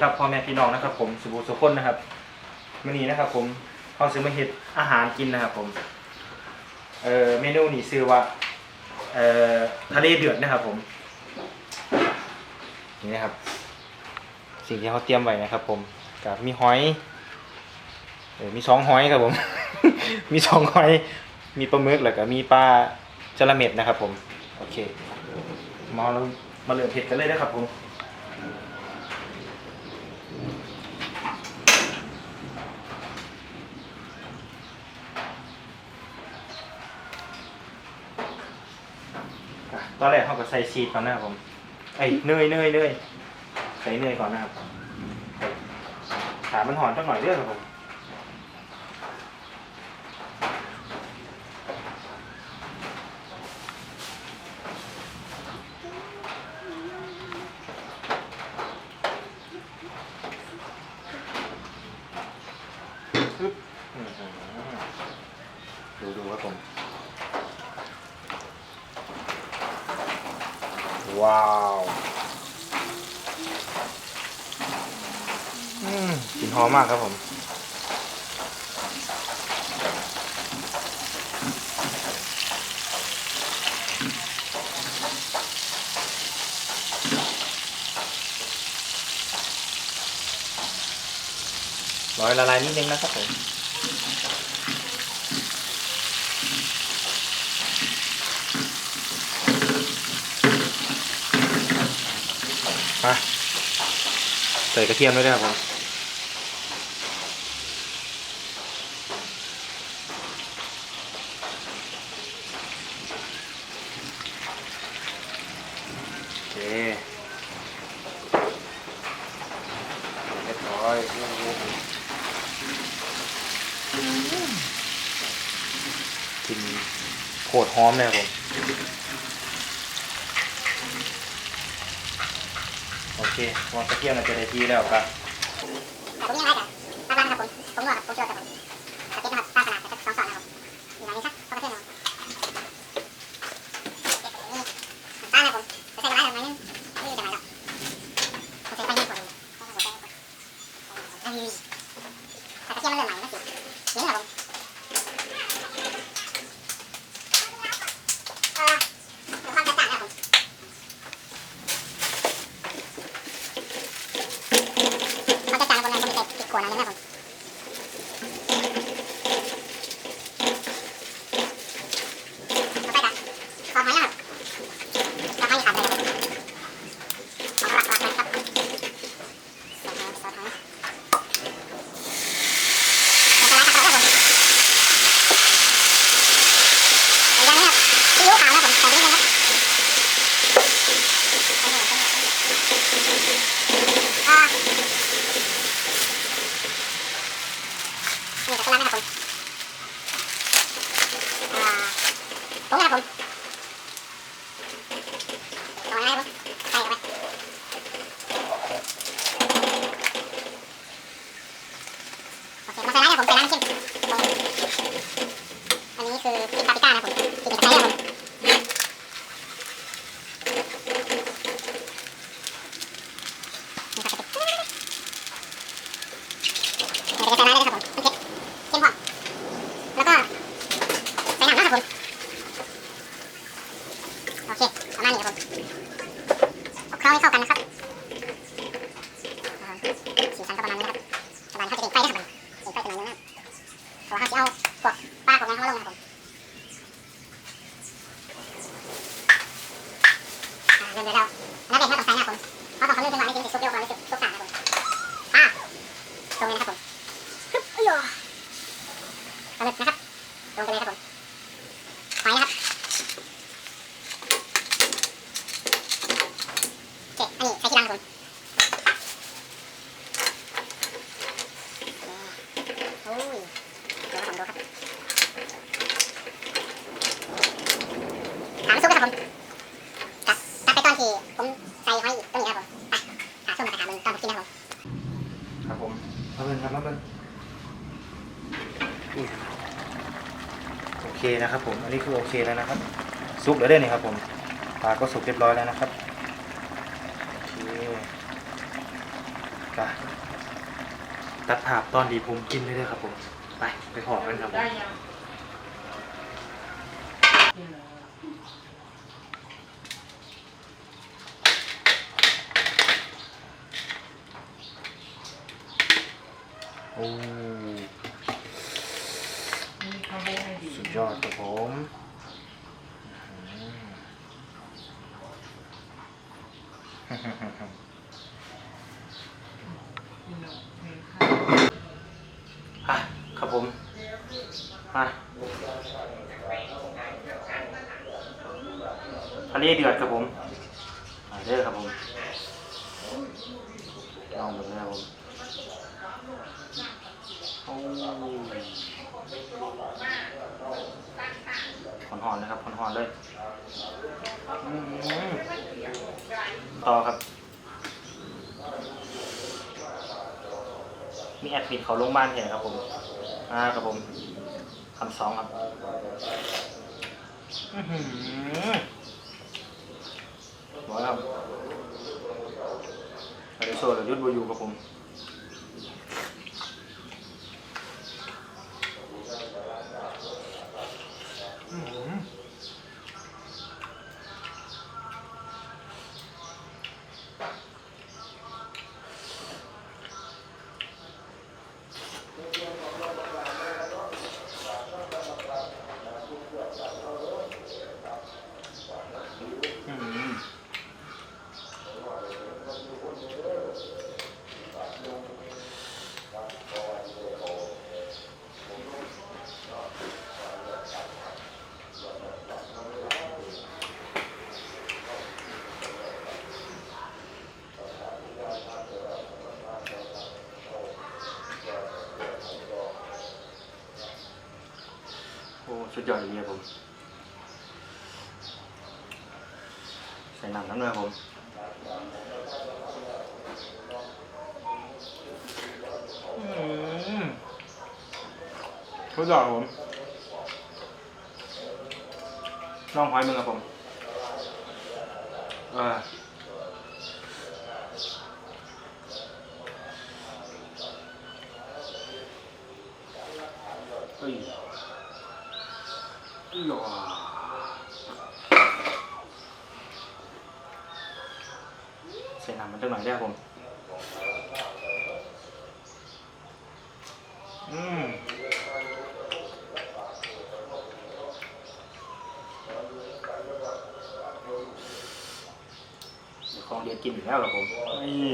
ครับพ่อแม่พี่น้องนะครับ ผมสุภูสุคนนะครับวันนี้นะครับ ผมเขาซื้อมาเฮ็ดอาหารกินนะครับ ผมเอ่อเมนูนี้ชื่อว่าเอ่อทะเลเดือดนะครับ ผม นี่นะครับ สิ่งที่เขาเตรียมไว้นะครับ ผมกับมีหอยเออมีสองหอยครับผม มีสองหอย มีปลาหมึกแล้วก็มีปลาจระเม็ดนะครับ ผม โอเคมาเรามาเริ่มเผ็ดกันเลยนะครับผม ตอนแรกเขาก็ใส่ชีสก่อนนะครับผมไอ้ยเนยเนยเนยใส่เนยก่อนนะครับขามันหอนสักหน่อยเด้อครับผมปึ๊บอื้อหือดูดูครับผม ว้าวอืมกลิ่นหอ มากครับผม ร้อยละลายนิดนึงนะครับผมมาใส่กระเทียมด้วยนะครับผมโอเคเรียบร้อยโอ้โหกลิน โคตรหอมเลยครับผมโอเควางตะเกียบมันจะได้ที่แล้วครับ อ่าเริ่มเลยแล้วอันนั้นเป็นแค่ต้องใส่นะครับผมเพราะต้องเขาเริ่มจังหวะนี้ถึงจะซุปเร็วกว่ารู้สึกซุปต่างนะครับผมอ่าตรงนี้นะครับผมฮึบอ้ย ปลาหมึกนะครับลงไปเลยครับผมหอยนะครับโอเคอันนี้ใส่ที่รังครับผมโอ้ยดูครับผมดูครับขาไม่ซุกนะครับผมกับตัดไปตอน ที่ผมใส่หอยตรงนี้ครับผมไปขาส้มมาขาเบิ้งตอนผมกินนะครับผมครับผมมาเบิ่งครับมาเบิ่งอุ้ยโอเคนะครับผมอันนี้คือโอเคแล้วนะครับซุปแล้วได้นี่ครับผมปลาก็สุกเรียบร้อยแล้วนะครับโอเคไปตัดภาพตอนดีผมกินเลยเด้อครับผม ไปไปหอกันครับผม ได้ยังกินแล้ว โอ้มีข้าวโพดให้ดีสุดยอดครับผมอะครับผม มาทะเลเดือดครับผมมาเด้อครับผมลองดูนะครับผม โอ้หอนๆนะครับหอนๆเลยต่อครับ มีแอดมิดเขาโรงพยาบาลเห็นครับผมอ่าครับผมคำสองครับหือบอกแล้วครับอาริโซ่หรือยุทธบูยูครับผมอื้อหืออื้อหือ โอ้สุดยอดเลยครับผม ใส่น้ำน้ำด้วยครับผมอืมสุดยอดครับผม ลองหอยมึงครับผมเออเฮ้ยอีหยอ ใส่น้ำมันจังหน่อยได้ครับผมอืมของเดียกินอีกแล้วครับผมนี่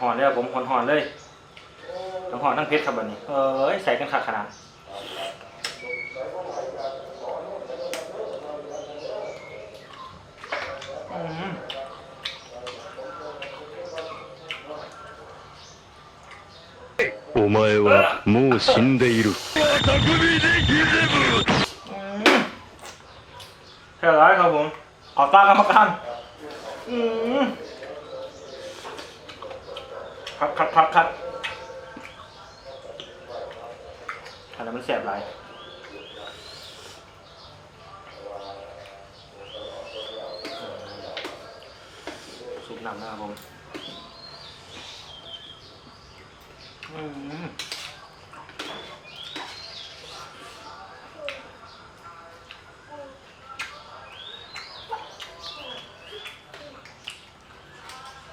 หอนๆเลยครับผมหอนๆเลยทั้งหอนทั้งเพชรครับแบบนี้ เอ้ยใส่กันขาดขนาด お前はもう死んでいる。 อืมเรียบร้อยครับผม ขอต้ากรรมการอืมคัดคัดคัดคัดอันนั้นมันแสบหล นำนะครับผมอืม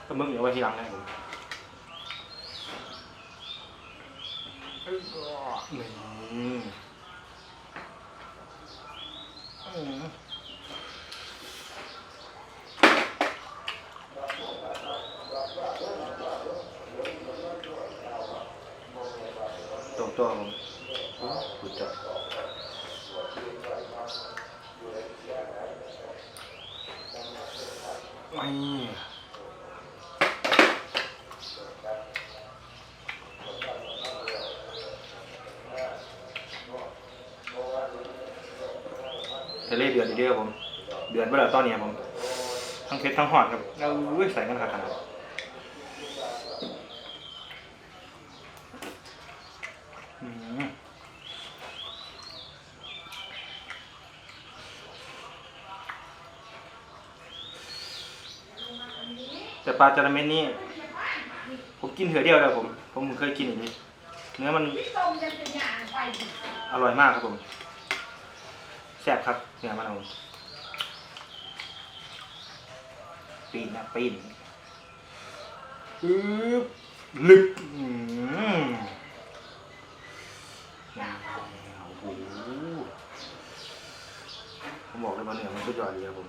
ก็มึงเดี๋ยวไว้ทีหลังนะครับผมอืมอืมตัวตัวผมโอ้สุดยอดไม่ทะ เลเดือดอีกเดียวผม เดือดเมื่อไหร่ตอนเนี้ยผม ทั้งเพชรทั้งหอดครับเอาอุ้ยใส่กันขนาดนั้นอืมแต่ปลาจาระเม็ดนี่กินเถือเดียวเลยผม ผมเคยกินอย่างนี้ เนื้อมันพี่ต้มจะเป็นอย่างไปอร่อยมากครับผมแซ่บครับเนื้อมะนาวปีนนะปีนปึ๊บลึกอืมโอ้โหผมบอกเลยว่าเนื้อมันสุดยอดเลยครับผม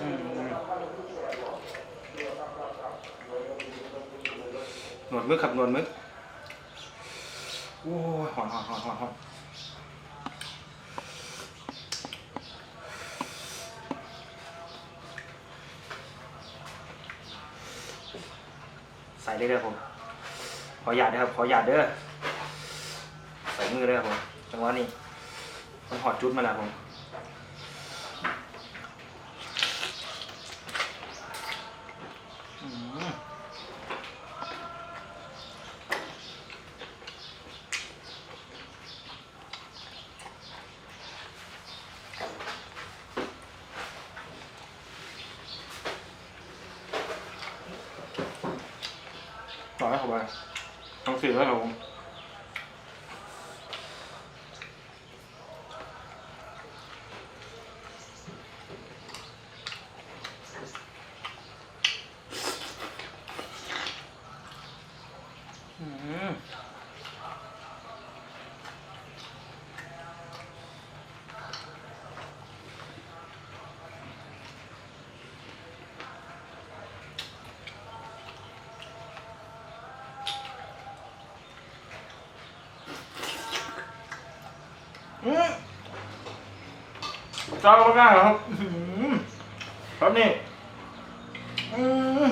อืมหนวด มึกครับนวดมึกโอ้ยหอนหอนหอนหอนหอนใส่ได้เลยผม ขอหยาดเด้อครับ ขอหยาดเด้อ ใส่มือเด้อครับผม จังหวะนี้ มันหอดจุดมาแล้วผม ต่อให้เขาไปต้องสื่อแล้วครับผมอืม อืมเจ้าก็กล้าเหรอครับอื้อหือครับนี่อืม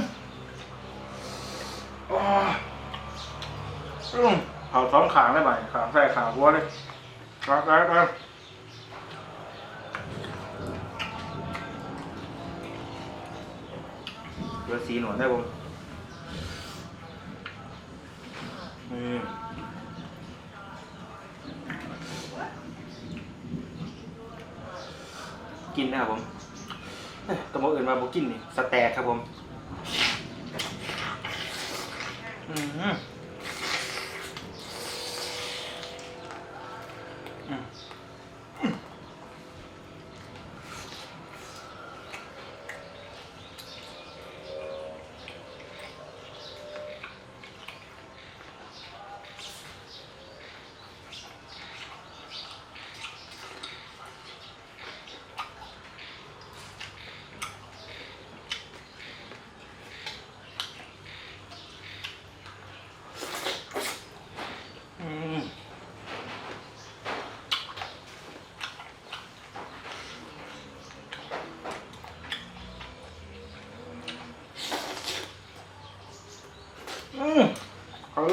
โอ้ยอืมเผาท้องขางได้ไหมขางใส่ขางวัวเลยครับครับครับเดี๋ยวสีหนวดได้ผมอื กินนะครับผมเอ้ยตัวโมอื่นมาบุกินนี่สแต็กครับผม อืม อืมอืม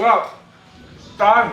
ขอเลือกจาน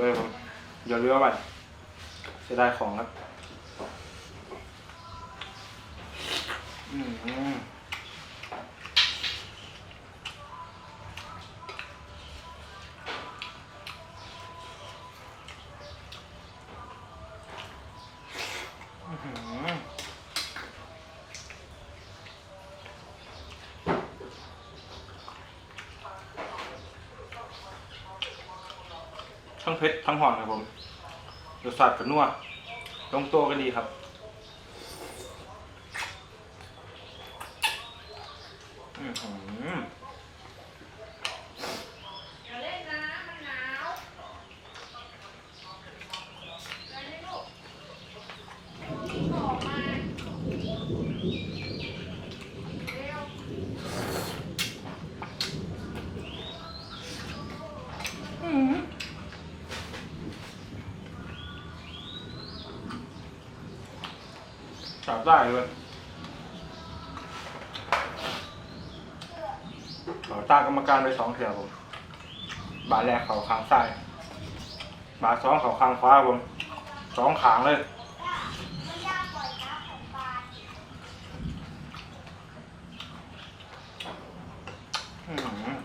สวยเลยครับอย่าเรือกไปจะได้ของครับ อืม ทั้งเผ็ดทั้งหอมครับผมรสชาติก็นัวลงตัวกันดีครับอืมหือ อย่าเล่นนะมันหนาวไปให้ลูกออกมาเร็ว จับ ได้เลยเขาตั้งกรรมการไปสองเถื่อผม บาแรกเขาข้างซ้าย บาสองเขาข้างขวาผมสองขางเลยอื้อหือ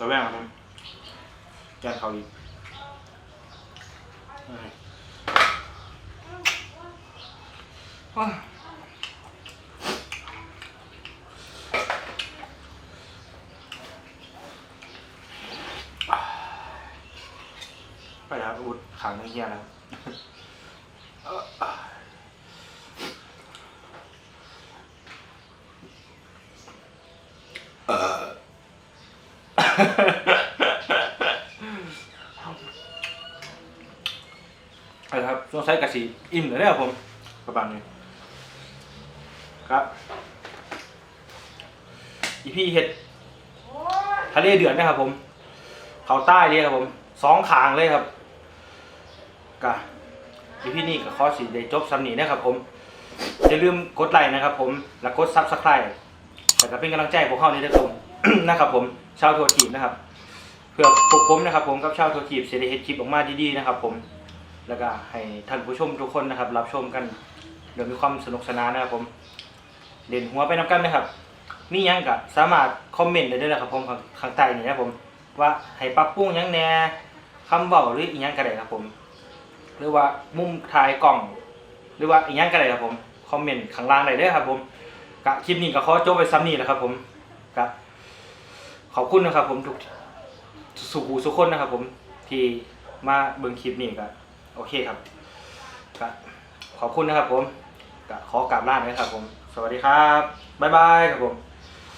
ระแวงครับยันเขาอีกเอ้ยว้า ไปแล้วอุดขังเฮียแล้วไปแล้วครับช่วงใช้ กระสีอิ่มเลยเนี่ยผมประมาณนี้ครับ อีพี่เห็ดทะเลเดือดนะครับ ผม เขาใต้เลยครับผมสองขางเลยครับกะอีพี่นี่กับข้อสีได้จบซ้ำนีนะครับ ผมอย่าลืมกดไลค์นะครับ ผมและกดซับสไครต์แต่ก็เป็นกำลังใจพวกเขานี่ด้วยครับผมนะครับ ผมชาวทัวร์ทีมนะครับเพื่อพวกผมนะครับ ผมกับชาวทัวร์ทีมเสได็จเฮ็ดคลิปออกมาดีๆนะครับ ผม แล้วก็ให้ท่านผู้ชมทุกคนนะครับ รับชมกันโดยมีความสนุกสนานนะครับผมเด่นหัวไปน้ำกันนะครับมียังก็สามารถคอมเมนต์ได้ด้วยนะครับผมข้างใต้นี่นะผมว่าให้ปรับปรุงยังแน่คำเว้าหรืออีหยังก็ได้ครับผม หรือว่ามุมถ่ายกล่อง หรือว่าอีหยังก็ได้ครับผมคอมเมนต์ข้างล่างได้เด้อครับ ผมกะคลิปนี้ก็ขอจบไปซ้ำนี้แหละครับ ผมกะขอบคุณนะครับ ผมทุกสุขูสุคนนะครับ ผมที่มาเบิ่งคลิปนี้ก็ โอเคครับก็ขอบคุณนะครับผมกะขอกราบลาด้วยครับผม สวัสดีครับ บ๊ายบายครับผม